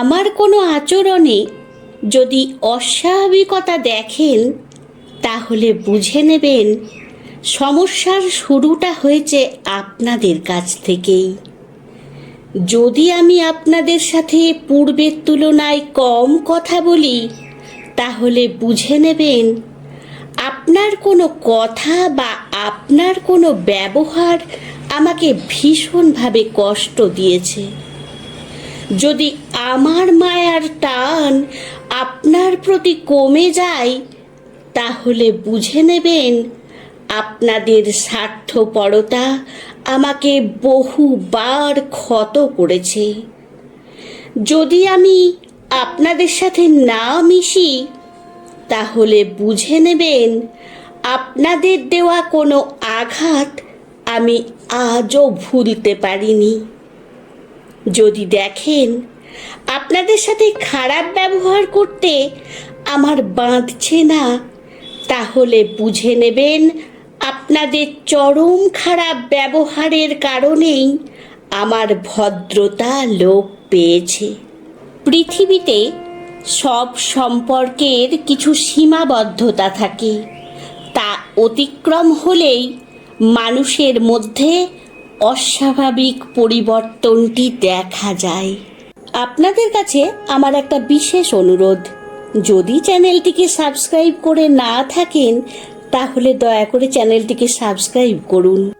আমার কোনো আচরণে যদি অস্বাভাবিকতা দেখেন, তাহলে বুঝে নেবেন সমস্যার শুরুটা হয়েছে আপনাদের কাছ থেকেই। যদি আমি আপনাদের সাথে পূর্বের তুলনায় কম কথা বলি, তাহলে বুঝে নেবেন আপনার কোনো কথা বা আপনার কোনো ব্যবহার আমাকে ভীষণভাবে কষ্ট দিয়েছে। যদি আমার মায়ার টান আপনার প্রতি কমে যায়, তাহলে বুঝে নেবেন আপনাদের স্বার্থপরতা আমাকে বহুবার ক্ষত করেছে। যদি আমি আপনাদের সাথে না মিশি, তাহলে বুঝে নেবেন আপনাদের দেওয়া কোনো আঘাত আমি আজও ভুলতে পারিনি। যদি দেখেন আপনাদের সাথে খারাপ ব্যবহার করতে আমার বাঁধছে না, তাহলে বুঝে নেবেন আপনাদের চরম খারাপ ব্যবহারের কারণেই আমার ভদ্রতা লোপ পেয়েছে। পৃথিবীতে সব সম্পর্কের কিছু সীমাবদ্ধতা থাকে, তা অতিক্রম হলেই মানুষের মধ্যে অস্বাভাবিক পরিবর্তনটি দেখা যায়। আপনাদের কাছে আমার একটা বিশেষ অনুরোধ। যদি চ্যানেলটিকে সাবস্ক্রাইব করে না থাকেন, তাহলে দয়া করে চ্যানেলটিকে সাবস্ক্রাইব করুন।